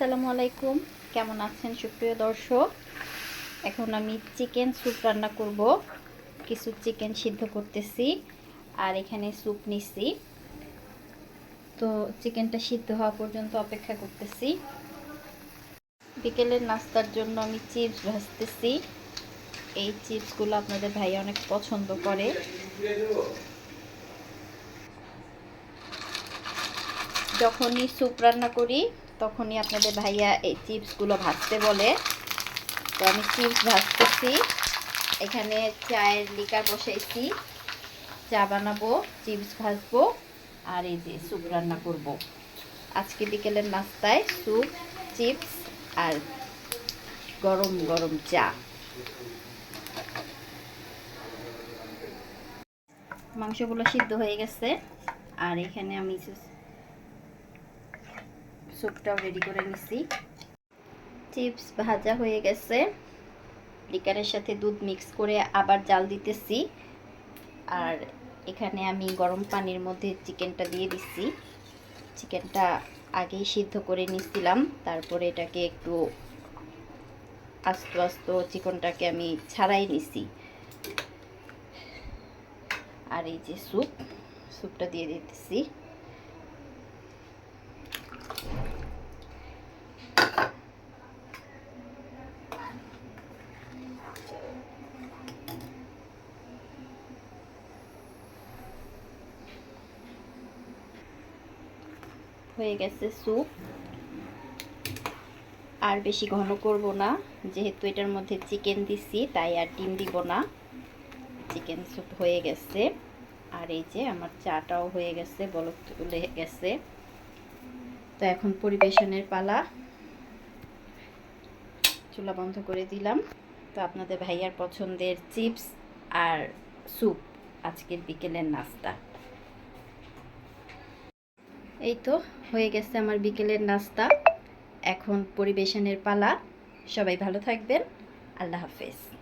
আসসালামু আলাইকুম। কেমন আছেন সুপ্রিয় দর্শক? এখন আমি চিকেন স্যুপ রান্না করব। কিছু চিকেন সিদ্ধ করতেছি আর এখানে স্যুপ নিছি। তো চিকেনটা সিদ্ধ হওয়া পর্যন্ত অপেক্ষা করতেছি। বিকেলের নাস্তার জন্য আমি চিপস ভাজতেছি। এই চিপসগুলো আপনাদের ভাই অনেক পছন্দ করে। যখনই স্যুপ রান্না করি তখনই আপনাদের ভাইয়া এই চিপসগুলো ভাজতে বলে। তো আমি চিপস ভাজতেছি। এখানে চায়ের লিকার বসাইছি। চা বানাবো, চিপস ভাজবো, আর এই যে স্যুপ রান্না করব। আজকে বিকেলের নাস্তায় স্যুপ, চিপস আর গরম গরম চা। মাংসগুলো সিদ্ধ হয়ে গেছে। আর এখানে আমি স্যুপটাও রেডি করে নিছি। চিপস ভাজা হয়ে গেছে। লিকারের সাথে দুধ মিক্স করে আবার জাল দিতেছি। আর এখানে আমি গরম পানির মধ্যে চিকেনটা দিয়ে দিচ্ছি চিকেনটা আগেই সিদ্ধ করে নিছিলাম। তারপরে এটাকে একটু আস্তে আস্তে চিকেনটাকে আমি ছাড়াই নিছি। আর এই যে স্যুপ স্যুপটা দিয়ে দিতেছি। হয়ে গেছে স্যুপ। আর বেশি ঘন করব না, যেহেতু এটার মধ্যে চিকেন দিছি, তাই আর ডিম দিব না। চিকেন স্যুপ হয়ে গেছে। আর এই যে আমার চাটাও হয়ে গেছে, বলক তুলে গেছে। তো এখন পরিবেশনের পালা। চুলা বন্ধ করে দিলাম। তো আপনাদের ভাইয়ার পছন্দের চিপস আর স্যুপ আজকের বিকেলের নাস্তা। এই তো, হয়ে গেছে আমার বিকেলের নাস্তা। এখন পরিবেশনের পালা। সবাই ভালো থাকবেন। আল্লাহ হাফেজ।